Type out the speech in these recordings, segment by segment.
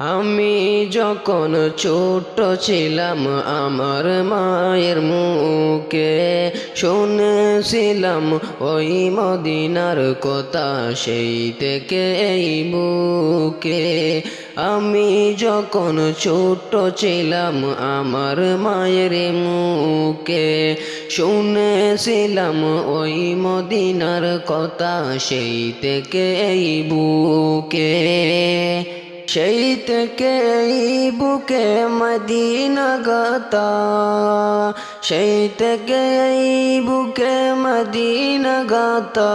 আমি যখন ছোট ছিলাম, আমার মায়ের মুখে শুনেছিলাম, ওই মদিনার কথা সেই থেকে এই বুকে। আমি যখন ছোট ছিলাম, আমার মায়ের মুখে শুনেছিলাম, ওই মদিনার কথা সেই থেকে এই বুকে। সেই থেকে বুকে মদিনা গাতা সেই থেকে বুকে মদিনা গাতা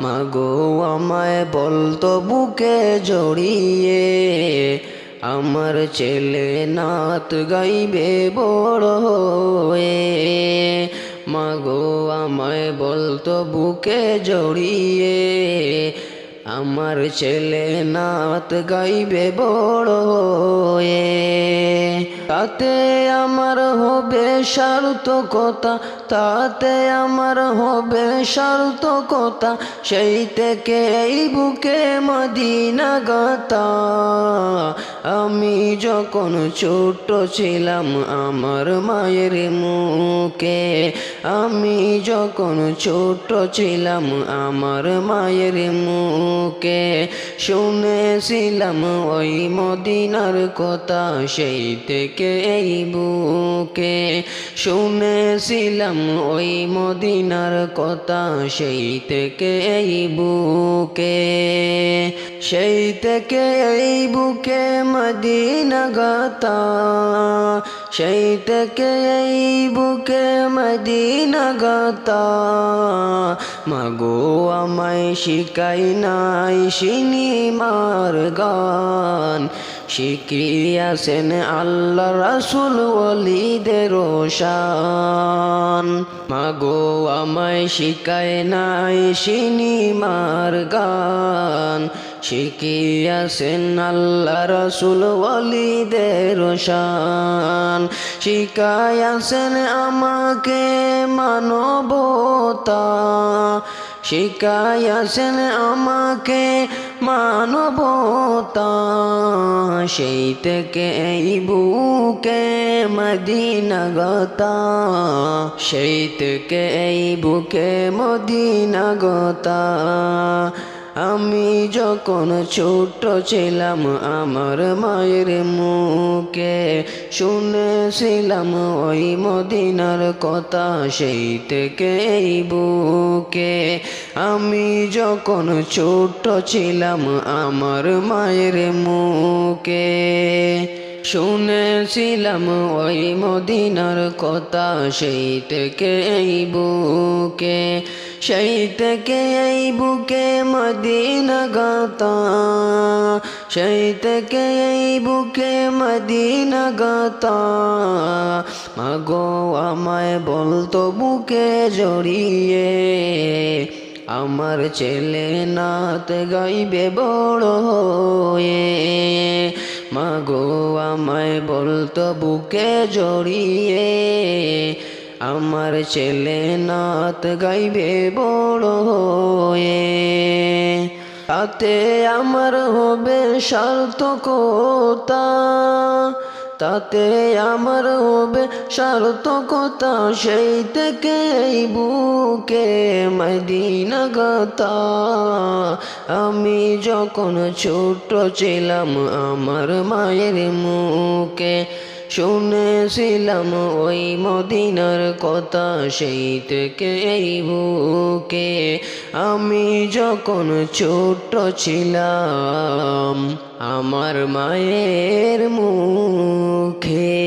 মাগো আমায় বলতো বুকে জড়িয়ে। আমার ছেলে নাত গাইবে বড় হয়ে। মাগো আমায় বলতো বুকে জড়িয়ে। আমার ছেলে নাত গাইবে বড় হয়ে। তাতে আমার হবে সার্থকতা তাতে আমার হবে সার্থকতা সেই থেকে এই বুকে মদিনা গাতা আমি যখন ছোট ছিলাম আমার মায়ের মুখে আমি যখন ছোট ছিলাম আমার মায়ের মুখে শুনেছিলাম ওই মদিনার কথা, সেই থেকে এই বুকে। শুনেছিলাম ওই মদিনার কথা, সেই থেকে এই বুকে। সেই থেকে এই বুকে মদিনা গাতা সেই এই বুকে মদিনা গাতা। মাগো আমায় শিকাই নাই সিনিমার গান। শিখিয়াছেন আল্লাহ রাসুল ওলিদের শান। মাগো আমায় শিকায় নাই সিনিমার গান। শিখিয়াছেন আল্লাহ রসুল ওলিদের শান। শিখায়াছেন আমাকে মানবতা। শিখায়াছেন আমাকে মানবতা। সেই থেকে এই বুকে মদিনাগতা। সেই থেকে এই বুকে মদিনাগতা। আমি যখন ছোট ছিলাম, আমার মায়ের মুখে শুনেছিলাম ওই মদিনার কথা, সেই থেকে এই বুকে। আমি যখন ছোট ছিলাম, আমার মায়ের মুখে শুনেছিলাম ওই মদিনার কথা, সেই থেকে এই বুকে। সেই থেকে এই বুকে মদিনা গাতা সেই থেকে এই বুকে মদিনা গাতা মাগো আমায় বলতো বুকে জড়িয়ে। আমার ছেলে নাত গাইবে বড় হয়ে। মাগো আমায় বলতো বুকে জড়িয়ে। আমার ছেলে নাত গাইবে বড় হয়ে। তাতে আমার হবে সার্থকতা। তাতে আমার হবে সার্থকতা সেই থেকে বুকে মদিনা গাতা আমি যখন ছোট ছিলাম আমার মায়ের মুখে শুনেছিলাম ওই মদিনার কথা, সেই থেকে এই বুকে আমি যখন ছোট ছিলাম, আমার মায়ের মুখে।